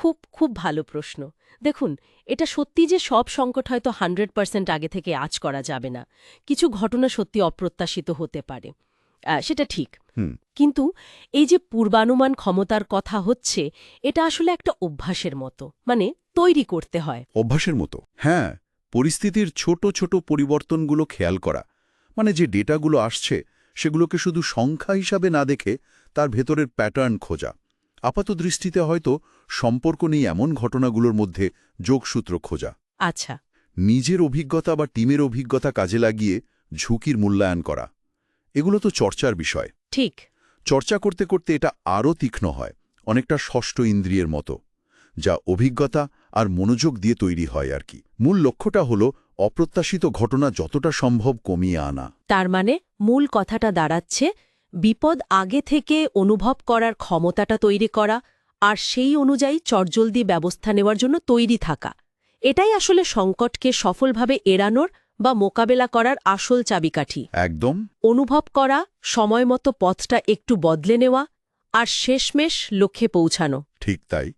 খুব খুব ভালো প্রশ্ন। দেখুন এটা সত্যি যে সব সংকট হয়তো হান্ড্রেড পার্সেন্ট আগে থেকে আজ করা যাবে না। কিছু ঘটনা সত্যি অপ্রত্যাশিত হতে পারে। সেটা ঠিক। হুম। কিন্তু এই যে পূর্বানুমান ক্ষমতার কথা হচ্ছে এটা আসলে একটা অভ্যাসের মতো। মানে তৈরি করতে হয়। অভ্যাসের মতো? হ্যাঁ পরিস্থিতির ছোট ছোট পরিবর্তনগুলো খেয়াল করা। মানে যে ডেটাগুলো আসছে সেগুলোকে শুধু সংখ্যা হিসাবে না দেখে তার ভেতরের প্যাটার্ন খোঁজা। আপাত দৃষ্টিতে হয়তো সম্পর্ক নেই এমন ঘটনাগুলোর মধ্যে যোগসূত্র খোঁজা। আচ্ছা। নিজের অভিজ্ঞতা বা টিমের অভিজ্ঞতা কাজে লাগিয়ে ঝুঁকির মূল্যায়ন করা। এগুলো তো চর্চার বিষয়। ঠিক। চর্চা করতে করতে এটা আরও তীক্ষ্ণ হয় অনেকটা ষষ্ঠ ইন্দ্রিয়ের মতো যা অভিজ্ঞতা আর মনোযোগ দিয়ে তৈরি হয় আর কি। মূল লক্ষ্যটা হলো অপ্রত্যাশিত ঘটনা যতটা সম্ভব কমিয়ে আনা। তার মানে মূল কথাটা দাঁড়াচ্ছে বিপদ আগে থেকে অনুভব করার ক্ষমতাটা তৈরি করা আর সেই অনুযায়ী চটজলদি ব্যবস্থা নেওয়ার জন্য তৈরি থাকা। এটাই আসলে সংকটকে সফলভাবে এড়ানোর বা মোকাবেলা করার আসল চাবিকাঠি। একদম। অনুভব করা সময়মতো পথটা একটু বদলে নেওয়া আর শেষমেশ লক্ষ্যে পৌঁছানো। ঠিক তাই।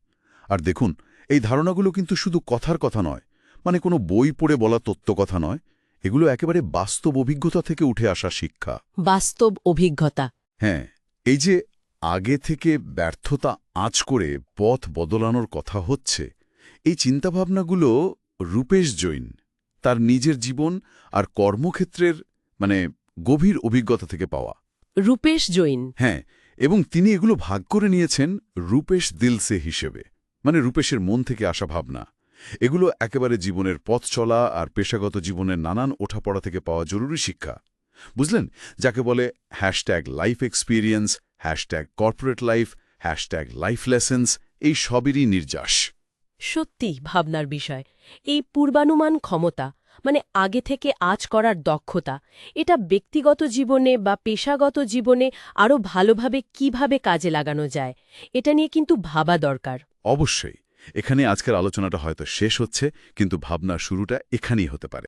আর দেখুন এই ধারণাগুলো কিন্তু শুধু কথার কথা নয় মানে কোনো বই পড়ে বলা তত্ত্ব কথা নয় এগুলো একেবারে বাস্তব অভিজ্ঞতা থেকে উঠে আসা শিক্ষা। বাস্তব অভিজ্ঞতা। হ্যাঁ এই যে আগে থেকে ব্যর্থতা আঁচ করে পথ বদলানোর কথা হচ্ছে এই চিন্তাভাবনাগুলো রূপেশ জৈন তার নিজের জীবন আর কর্মক্ষেত্রের মানে গভীর অভিজ্ঞতা থেকে পাওয়া। রূপেশ জৈন। হ্যাঁ এবং তিনি এগুলো ভাগ করে নিয়েছেন রূপেশ দিলসে হিসেবে মানে রূপেশের মন থেকে আসা ভাবনা। এগুলো একেবারে জীবনের পথ চলা আর পেশাগত জীবনের নানান ওঠাপড়া থেকে পাওয়া জরুরি শিক্ষা। বুঝলেন? যাকে বলে hashtag life experience hashtag corporate life hashtag life lessons এই সবেরই নির্যাস। সত্যি ভাবনার বিষয়। এই পূর্বানুমান ক্ষমতা মানে আগে থেকে আজ করার দক্ষতা এটা ব্যক্তিগত জীবনে বা পেশাগত জীবনে আরও ভালোভাবে কীভাবে কাজে লাগানো যায় এটা নিয়ে কিন্তু ভাবা দরকার। অবশ্যই। এখানে আজকের আলোচনাটা হয়তো শেষ হচ্ছে কিন্তু ভাবনার শুরুটা এখানেই হতে পারে।